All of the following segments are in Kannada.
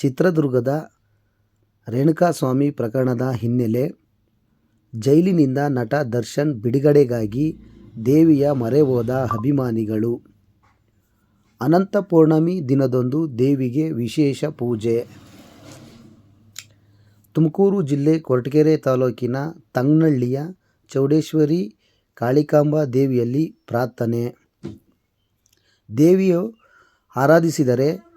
ಚಿತ್ರದುರ್ಗದ ರೇಣುಕಾಸ್ವಾಮಿ ಪ್ರಕರಣದ ಹಿನ್ನೆಲೆ ಜೈಲಿನಿಂದ ನಟ ದರ್ಶನ್ ಬಿಡುಗಡೆಗಾಗಿ ದೇವಿಯ ಮರೆ ಹೋದ ಅಭಿಮಾನಿಗಳು. ಅನಂತ ಪೌರ್ಣಮಿ ದಿನದಂದು ದೇವಿಗೆ ವಿಶೇಷ ಪೂಜೆ. ತುಮಕೂರು ಜಿಲ್ಲೆ ಕೊರಟಗೆರೆ ತಾಲೂಕಿನ ತಂಗ್ನಳ್ಳಿಯ ಚೌಡೇಶ್ವರಿ ಕಾಳಿಕಾಂಬ ದೇವಿಯಲ್ಲಿ ಪ್ರಾರ್ಥನೆ. ದೇವಿಯು ಆರಾಧಿಸಿದರೆ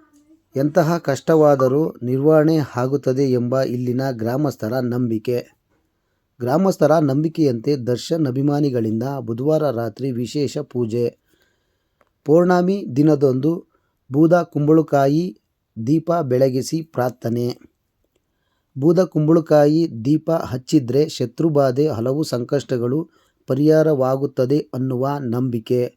ಎಂತಹ ಕಷ್ಟವಾದರೂ ನಿರ್ವಹಣೆ ಆಗುತ್ತದೆ ಎಂಬ ಇಲ್ಲಿನ ಗ್ರಾಮಸ್ಥರ ನಂಬಿಕೆ. ಗ್ರಾಮಸ್ಥರ ನಂಬಿಕೆಯಂತೆ ದರ್ಶನ್ ಅಭಿಮಾನಿಗಳಿಂದ ಬುಧವಾರ ರಾತ್ರಿ ವಿಶೇಷ ಪೂಜೆ. ಪೌರ್ಣಮಿ ದಿನದಂದು ಬೂದ ಕುಂಬಳಕಾಯಿ ದೀಪ ಬೆಳಗಿಸಿ ಪ್ರಾರ್ಥನೆ. ಬೂದ ಕುಂಬಳಕಾಯಿ ದೀಪ ಹಚ್ಚಿದ್ರೆ ಶತ್ರುಬಾಧೆ ಹಲವು ಸಂಕಷ್ಟಗಳು ಪರಿಹಾರವಾಗುತ್ತದೆ ಅನ್ನುವ ನಂಬಿಕೆ.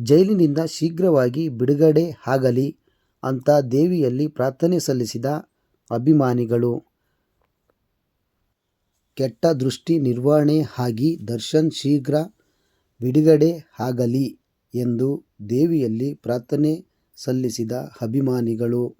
ಜೈಲಿನಿಂದ ಶೀಘ್ರವಾಗಿ ಬಿಡುಗಡೆ ಆಗಲಿ. ಅಂತ ದೇವಿಯಲ್ಲಿ ಪ್ರಾರ್ಥನೆ ಸಲ್ಲಿಸಿದ ಅಭಿಮಾನಿಗಳು. ಕೆಟ್ಟ ದೃಷ್ಟಿ ನಿರ್ವಹಣೆ ಆಗಿ ದರ್ಶನ್ ಶೀಘ್ರ ಬಿಡುಗಡೆ ಆಗಲಿ ಎಂದು ದೇವಿಯಲ್ಲಿ ಪ್ರಾರ್ಥನೆ ಸಲ್ಲಿಸಿದ ಅಭಿಮಾನಿಗಳು.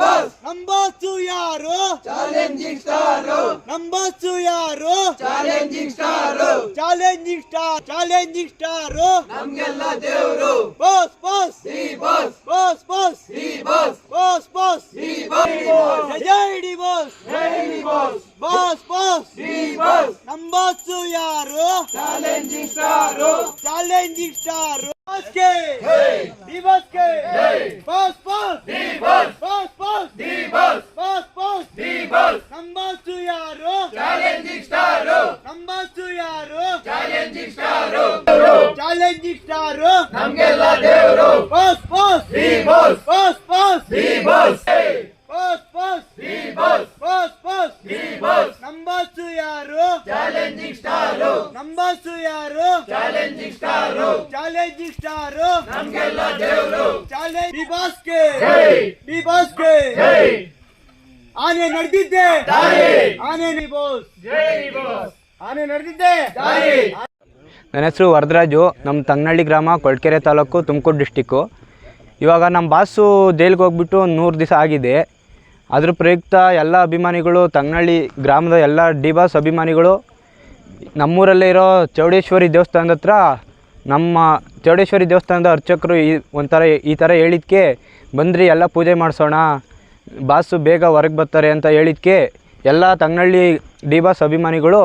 ಬಾಸ್. ದಿ ಬಾಸ್ ನಂಬರ್ಸು ಯಾರು? Challenging star. ನಂಬರ್ಸು ಯಾರು? Challenging star. Challenging star challenging star. ನಮ್ಗೆಲ್ಲ ದೇವರು. Boss boss. The boss. Boss boss. The boss. Boss boss. The boss. Jai D boss. The boss. Boss. Boss the boss. Numbers ಯಾರು? Challenging star. Challenging star. ಬಾಸ್ಗೆ the ಬಾಸ್ಗೆ boss boss the boss boss boss the boss boss boss the boss numbers ಯಾರು ಚಾಲೆಂಜಿಂಗ್ ಸ್ಟಾರ್ ನಂಬರ್ಸು ಯಾರು ಚಾಲೆಂಜಿಂಗ್ ಸ್ಟಾರ್ ಚಾಲೆಂಜಿಂಗ್ ಸ್ಟಾರ್ ನಮ್ಗೆಲ್ಲ ದೇವ್ರು boss boss the boss boss boss the boss boss boss the boss boss boss the boss numbers ಯಾರು ಚಾಲೆಂಜಿಂಗ್ ಸ್ಟಾರ್ ಯಾರು ಚಾಲೆಂಜಿಂಗ್ ಸ್ಟಾರ್ ಚಾಲೆಂಜಿಂಗ್ ಸ್ಟಾರ್ ನಮ್ಗೆಲ್ಲ ದೇವರು. ಚಾಲೆಂಜ್ ಡಿ ಬಾಸ್ಕೆ ಜೈ. ಡಿ ಬಾಸ್ಕೆ ಜೈ. ಆನೆ ನಡೆದಿದ್ದೆ. ಆನೆ ನಿ ಬಾಸ್ ಜೈ ಬಾಸ್ ಆನೆ ನಡೆದಿದ್ದೆ. ನನ್ನ ಹೆಸರು ವರದರಾಜು. ನಮ್ಮ ತಂಗನಳ್ಳಿ ಗ್ರಾಮ ಕೊಳ್ಕೆರೆ ತಾಲೂಕು ತುಮಕೂರು ಡಿಸ್ಟಿಕ್ಕು. ಇವಾಗ ನಮ್ಮ ಬಾಸು ಜೈಲಿಗೆ ಹೋಗ್ಬಿಟ್ಟು ಒಂದು ನೂರು ದಿವಸ ಆಗಿದೆ. ಅದ್ರ ಪ್ರಯುಕ್ತ ಎಲ್ಲ ಅಭಿಮಾನಿಗಳು ತಂಗನಳ್ಳಿ ಗ್ರಾಮದ ಎಲ್ಲ ಡಿ ಬಾಸ್ ಅಭಿಮಾನಿಗಳು ನಮ್ಮೂರಲ್ಲೇ ಇರೋ ಚೌಡೇಶ್ವರಿ ದೇವಸ್ಥಾನದ ಹತ್ರ ನಮ್ಮ ಚೌಡೇಶ್ವರಿ ದೇವಸ್ಥಾನದ ಅರ್ಚಕರು ಈ ಒಂಥರ ಈ ಥರ ಹೇಳಿದ್ಕೆ, ಬಂದ್ರಿ, ಎಲ್ಲ ಪೂಜೆ ಮಾಡಿಸೋಣ, ಬಾಸು ಬೇಗ ಹೊರಗೆ ಬರ್ತಾರೆ ಅಂತ ಹೇಳಿದ್ಕೆ, ಎಲ್ಲ ತಂಗನಹಳ್ಳಿ ಡಿ ಬಾಸ್ ಅಭಿಮಾನಿಗಳು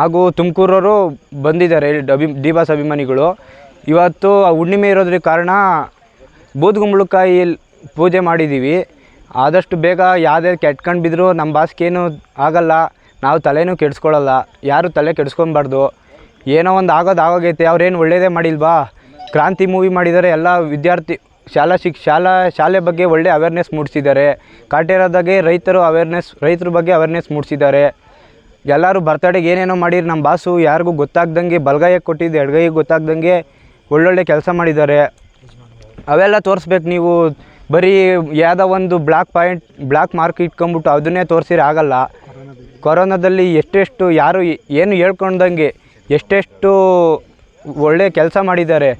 ಹಾಗೂ ತುಮಕೂರವರು ಬಂದಿದ್ದಾರೆ ಡಬಿ ಡಿ ಬಾಸ್ ಅಭಿಮಾನಿಗಳು. ಇವತ್ತು ಆ ಹುಣ್ಣಿಮೆ ಇರೋದ್ರ ಕಾರಣ ಬೂದ್ಗುಂಬಳಕಾಯಿ ಪೂಜೆ ಮಾಡಿದ್ದೀವಿ ಆದಷ್ಟು ಬೇಗ ಯಾವುದೇ ಕೆಟ್ಕೊಂಡು ಬಿದ್ದರೂ ನಮ್ಮ ಬಾಸ್ಗೇನು ಆಗಲ್ಲ. ನಾವು ತಲೆನೂ ಕೆಡಿಸ್ಕೊಳ್ಳಲ್ಲ ಯಾರು ತಲೆ ಕೆಡಿಸ್ಕೊಬಾರ್ದು ಏನೋ ಒಂದು ಆಗೋದು ಆಗೋಗೈತೆ, ಅವ್ರೇನು ಒಳ್ಳೆಯದೇ ಮಾಡಿಲ್ವಾ? ಕ್ರಾಂತಿ ಮೂವಿ ಮಾಡಿದ್ದಾರೆ ಎಲ್ಲ ವಿದ್ಯಾರ್ಥಿ ಶಾಲಾ ಶಿಕ್, ಶಾಲಾ, ಶಾಲೆ ಬಗ್ಗೆ ಒಳ್ಳೆ ಅವೇರ್ನೆಸ್ ಮೂಡಿಸಿದ್ದಾರೆ. ಕಾಟೇರದಾಗೆ ರೈತರು ಅವೇರ್ನೆಸ್ ರೈತರ ಬಗ್ಗೆ ಅವೇರ್ನೆಸ್ ಮೂಡಿಸಿದ್ದಾರೆ. ಎಲ್ಲರೂ ಬರ್ತಡೆಗೆ ಏನೇನೋ ಮಾಡಿರಿ ನಮ್ಮ ಬಾಸು, ಯಾರಿಗೂ ಗೊತ್ತಾಗ್ದಂಗೆ ಬಲಗೈಗೆ ಕೊಟ್ಟಿದ್ದು, ಎಡಗೈಗೆ ಗೊತ್ತಾಗ್ದಂಗೆ ಒಳ್ಳೊಳ್ಳೆ ಕೆಲಸ ಮಾಡಿದ್ದಾರೆ. ಅವೆಲ್ಲ ತೋರಿಸ್ಬೇಕು ನೀವು. ಬರೀ ಯಾವುದೋ ಒಂದು ಬ್ಲ್ಯಾಕ್ ಪಾಯಿಂಟ್ ಬ್ಲ್ಯಾಕ್ ಮಾರ್ಕ್ ಇಟ್ಕೊಂಬಿಟ್ಟು ಅದನ್ನೇ ತೋರಿಸಿರಿ ಆಗಲ್ಲ. ಕೊರೋನಾದಲ್ಲಿ ಎಷ್ಟೆಷ್ಟು ಯಾರು ಏನು ಹೇಳ್ಕೊಂಡಂಗೆ ಎಷ್ಟೆಷ್ಟು ಒಳ್ಳೆ ಕೆಲಸ ಮಾಡಿದ್ದಾರೆ?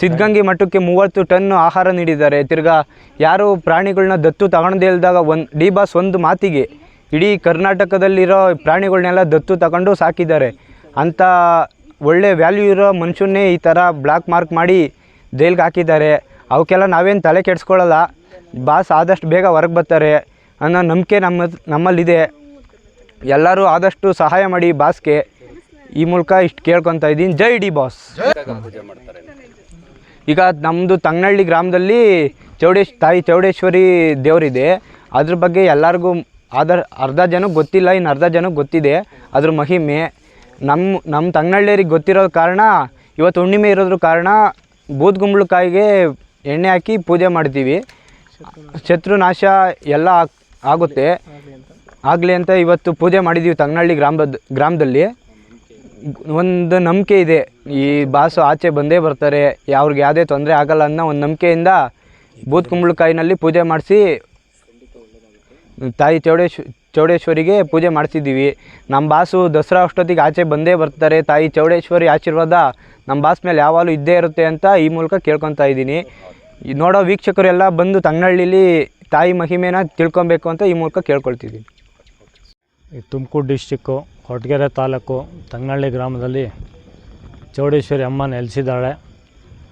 ಸಿದ್ಧಗಂಗೆ ಮಠಕ್ಕೆ ಮೂವತ್ತು ಟನ್ ಆಹಾರ ನೀಡಿದ್ದಾರೆ. ತಿರ್ಗಾ ಯಾರು ಪ್ರಾಣಿಗಳನ್ನ ದತ್ತು ತಗೊಂಡೇ ಇಲ್ದಾಗ ಒಂದು ಡಿ ಬಾಸ್ ಒಂದು ಮಾತಿಗೆ, ಇಡೀ ಕರ್ನಾಟಕದಲ್ಲಿರೋ ಪ್ರಾಣಿಗಳನ್ನೆಲ್ಲ ದತ್ತು ತಗೊಂಡು ಸಾಕಿದ್ದಾರೆ. ಅಂಥ ಒಳ್ಳೆ ವ್ಯಾಲ್ಯೂ ಇರೋ ಮನುಷ್ಯನ್ನೇ ಈ ಥರ ಬ್ಲ್ಯಾಕ್ ಮಾರ್ಕ್ ಮಾಡಿ ಜೈಲ್ಗೆ ಹಾಕಿದ್ದಾರೆ. ಅವಕ್ಕೆಲ್ಲ ನಾವೇನು ತಲೆ ಕೆಡಿಸ್ಕೊಳ್ಳಲ್ಲ ಬಾಸ್ ಆದಷ್ಟು ಬೇಗ ಹೊರಗೆ ಬರ್ತಾರೆ. ಅನ್ನೋ ನಂಬಿಕೆ ನಮ್ಮ ನಮ್ಮಲ್ಲಿದೆ. ಎಲ್ಲರೂ ಆದಷ್ಟು ಸಹಾಯ ಮಾಡಿ ಬಾಸ್ಗೆ. ಈ ಮೂಲಕ ಇಷ್ಟು ಕೇಳ್ಕೊತಾ ಇದ್ದೀನಿ. ಜೈ ಡಿ ಬಾಸ್. ಈಗ ನಮ್ಮದು ತಂಗನಹಳ್ಳಿ ಗ್ರಾಮದಲ್ಲಿ ಚೌಡೇಶ್, ತಾಯಿ ಚೌಡೇಶ್ವರಿ ದೇವರಿದೆ. ಅದ್ರ ಬಗ್ಗೆ ಎಲ್ಲರಿಗೂ ಅದರ ಅರ್ಧ ಜನಕ್ಕೆ ಗೊತ್ತಿಲ್ಲ, ಇನ್ನು ಅರ್ಧ ಜನಕ್ಕೆ ಗೊತ್ತಿದೆ. ಅದ್ರ ಮಹಿಮೆ ನಮ್ಮ ನಮ್ಮ ತಂಗನಹಳ್ಳಿಯರಿಗೆ ಗೊತ್ತಿರೋ ಕಾರಣ, ಇವತ್ತು ಹುಣ್ಣಿಮೆ ಇರೋದ್ರ ಕಾರಣ ಬೂದ್ಗುಂಬಳಕಾಯಿಗೆ ಎಣ್ಣೆ ಹಾಕಿ ಪೂಜೆ ಮಾಡ್ತೀವಿ. ಶತ್ರುನಾಶ ಎಲ್ಲ ಆಗುತ್ತೆ. ಆಗಲಿ ಅಂತ ಇವತ್ತು ಪೂಜೆ ಮಾಡಿದ್ದೀವಿ ತಂಗನಹಳ್ಳಿ ಗ್ರಾಮದ ಗ್ರಾಮದಲ್ಲಿ. ಒಂದು ನಂಬಿಕೆ ಇದೆ. ಈ ಬಾಸು ಆಚೆ ಬಂದೇ ಬರ್ತಾರೆ. ಅವ್ರಿಗೆ ಯಾವುದೇ ತೊಂದರೆ ಆಗಲ್ಲ ಅನ್ನೋ ಒಂದು ನಂಬಿಕೆಯಿಂದ ಬೂತ್ ಕುಂಬಳಕಾಯಿನಲ್ಲಿ ಪೂಜೆ ಮಾಡಿಸಿ ತಾಯಿ ಚೌಡೇಶ್ ಚೌಡೇಶ್ವರಿಗೆ ಪೂಜೆ ಮಾಡಿಸಿದ್ದೀವಿ. ನಮ್ಮ ಬಾಸು ದಸರಾ ಅಷ್ಟೊತ್ತಿಗೆ ಆಚೆ ಬಂದೇ ಬರ್ತಾರೆ. ತಾಯಿ ಚೌಡೇಶ್ವರಿ ಆಶೀರ್ವಾದ ನಮ್ಮ ಬಾಸ್ ಮೇಲೆ ಯಾವಾಗಲೂ ಇದ್ದೇ ಇರುತ್ತೆ ಅಂತ ಈ ಮೂಲಕ ಕೇಳ್ಕೊತಾ ಇದ್ದೀನಿ. ನೋಡೋ ವೀಕ್ಷಕರೆಲ್ಲ ಬಂದು ತಂಗನಹಳ್ಳಿಲಿ ತಾಯಿ ಮಹಿಮೆನ ತಿಳ್ಕೊಬೇಕು ಅಂತ ಈ ಮೂಲಕ ಕೇಳ್ಕೊಳ್ತಿದ್ದೀನಿ. ಈ ತುಮಕೂರು ಡಿಸ್ಟಿಕ್ಕು ಕೊರಟಗೆರೆ ತಾಲೂಕು ತಂಗನಹಳ್ಳಿ ಗ್ರಾಮದಲ್ಲಿ ಚೌಡೇಶ್ವರಿ ಅಮ್ಮ ನೆಲೆಸಿದ್ದಾಳೆ.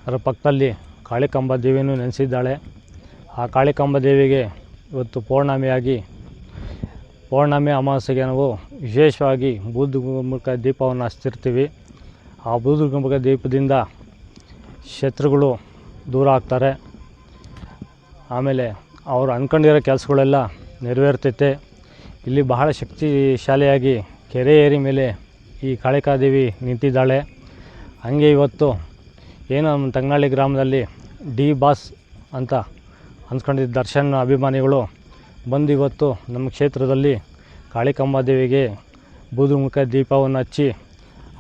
ಅದರ ಪಕ್ಕದಲ್ಲಿ ಕಾಳಿಕಾಂಬ ದೇವಿನೂ ನೆಲೆಸಿದ್ದಾಳೆ. ಆ ಕಾಳಿಕಾಂಬ ದೇವಿಗೆ ಇವತ್ತು ಪೌರ್ಣಮಿಯಾಗಿ, ಪೌರ್ಣಮಿ ಅಮಾವಾಸ್ಯೆಗೆ ನಾವು ವಿಶೇಷವಾಗಿ ಬೂದುಗುಂಬಕ ದೀಪವನ್ನು ಹಚ್ತಿರ್ತೀವಿ ಆ ಬೂದುಗುಂಬಕ ದೀಪದಿಂದ ಶತ್ರುಗಳು ದೂರ ಆಗ್ತಾರೆ. ಆಮೇಲೆ ಅವರು ಅಂದ್ಕೊಂಡಿರೋ ಕೆಲಸಗಳೆಲ್ಲ ನೆರವೇರ್ತೈತೆ ಇಲ್ಲಿ ಬಹಳ ಶಕ್ತಿಶಾಲಿಯಾಗಿ ಕೆರೆ ಏರಿ ಮೇಲೆ ಈ ಕಾಳಿಕಾದೇವಿ ನಿಂತಿದ್ದಾಳೆ. ಹಾಗೆ ಇವತ್ತು ಏನು ನಮ್ಮ ತಂಗನಹಳ್ಳಿ ಗ್ರಾಮದಲ್ಲಿ ಡಿ ಬಾಸ್ ಅಂತ ಅನ್ಸ್ಕೊಂಡಿದ್ದ ದರ್ಶನ್ ಅಭಿಮಾನಿಗಳು ಬಂದು ಇವತ್ತು ನಮ್ಮ ಕ್ಷೇತ್ರದಲ್ಲಿ ಕಾಳಿಕಾಂಬಾದೇವಿಗೆ ಬೂದುಮುಖ ದೀಪವನ್ನು ಹಚ್ಚಿ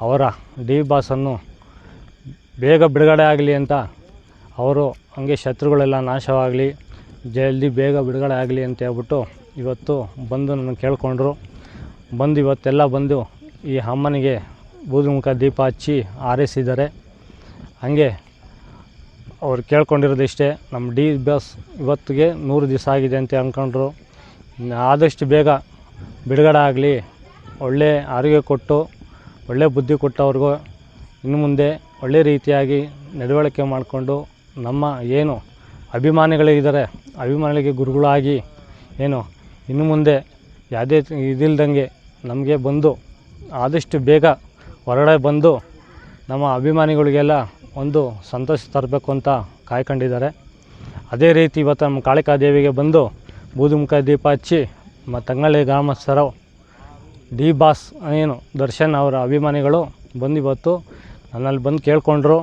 ಅವರ ಡಿ ಬಾಸನ್ನು ಬೇಗ ಬಿಡುಗಡೆ ಆಗಲಿ ಅಂತ ಅವರು ಹಂಗೆ ಶತ್ರುಗಳೆಲ್ಲ ನಾಶವಾಗಲಿ ಜಲ್ದಿ ಬೇಗ ಬಿಡುಗಡೆ ಆಗಲಿ ಅಂತ ಹೇಳ್ಬಿಟ್ಟು ಇವತ್ತು ಬಂದು ನನ್ನ ಕೇಳಿಕೊಂಡ್ರು. ಬಂದು ಇವತ್ತೆಲ್ಲ ಬಂದು ಈ ಅಮ್ಮನಿಗೆ ಬೂದುಮುಖ ದೀಪ ಹಚ್ಚಿ ಆರೈಸಿದ್ದಾರೆ ಹಾಗೆ ಅವ್ರು ಕೇಳ್ಕೊಂಡಿರೋದು ಇಷ್ಟೇ, ನಮ್ಮ ಡಿ ಬಸ್ ಇವತ್ತಿಗೆ ನೂರು ದಿವಸ ಆಗಿದೆ ಅಂತ ಅಂದ್ಕೊಂಡ್ರು. ಆದಷ್ಟು ಬೇಗ ಬಿಡುಗಡೆ ಆಗಲಿ, ಒಳ್ಳೆ ಆರೋಗ್ಯ ಕೊಟ್ಟು, ಒಳ್ಳೆ ಬುದ್ಧಿ ಕೊಟ್ಟವ್ರಿಗೂ ಇನ್ನು ಮುಂದೆ ಒಳ್ಳೆ ರೀತಿಯಾಗಿ ನಡವಳಿಕೆ ಮಾಡಿಕೊಂಡು ನಮ್ಮ ಏನು ಅಭಿಮಾನಿಗಳಿದ್ದಾರೆ. ಅಭಿಮಾನಿಗಳಿಗೆ ಗುರುಗಳಾಗಿ ಏನು, ಇನ್ನು ಮುಂದೆ ಯಾವುದೇ ಇದಿಲ್ದಂಗೆ ನಮಗೆ ಬಂದು, ಆದಷ್ಟು ಬೇಗ ಹೊರಗಡೆ ಬಂದು ನಮ್ಮ ಅಭಿಮಾನಿಗಳಿಗೆಲ್ಲ ಒಂದು ಸಂತೋಷ ತರಬೇಕು ಅಂತ ಕಾಯ್ಕೊಂಡಿದ್ದಾರೆ. ಅದೇ ರೀತಿ ಇವತ್ತು ನಮ್ಮ ಕಾಳಿಕಾ ದೇವಿಗೆ ಬಂದು ಬೂದುಮುಖ ದೀಪ ಹಚ್ಚಿ ಮತ್ತು ತಂಗಳಿ ಗ್ರಾಮಸ್ಥರು ಡಿ ಬಾಸ್ ಏನು ದರ್ಶನ್ ಅವರ ಅಭಿಮಾನಿಗಳು ಬಂದು ಇವತ್ತು ನನ್ನಲ್ಲಿ ಬಂದು ಕೇಳಿಕೊಂಡ್ರು.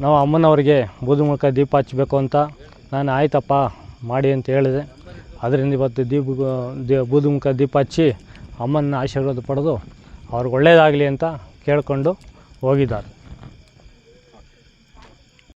ನಾವು ಅಮ್ಮನವರಿಗೆ ಬೂದುಮುಖ ದೀಪ ಹಚ್ಚಬೇಕು ಅಂತ ನಾನು ಆಯ್ತಪ್ಪ ಮಾಡಿ ಅಂತ ಹೇಳಿದೆ. ಅದರಿಂದ ಇವತ್ತು ದೀಪ ಬೂದುಮುಖ ದೀಪ ಹಚ್ಚಿ ಅಮ್ಮನ ಆಶೀರ್ವಾದ ಪಡೆದು ಅವ್ರಿಗೆ ಒಳ್ಳೆಯದಾಗಲಿ ಅಂತ ಕೇಳಿಕೊಂಡು ಹೋಗಿದ್ದಾರೆ.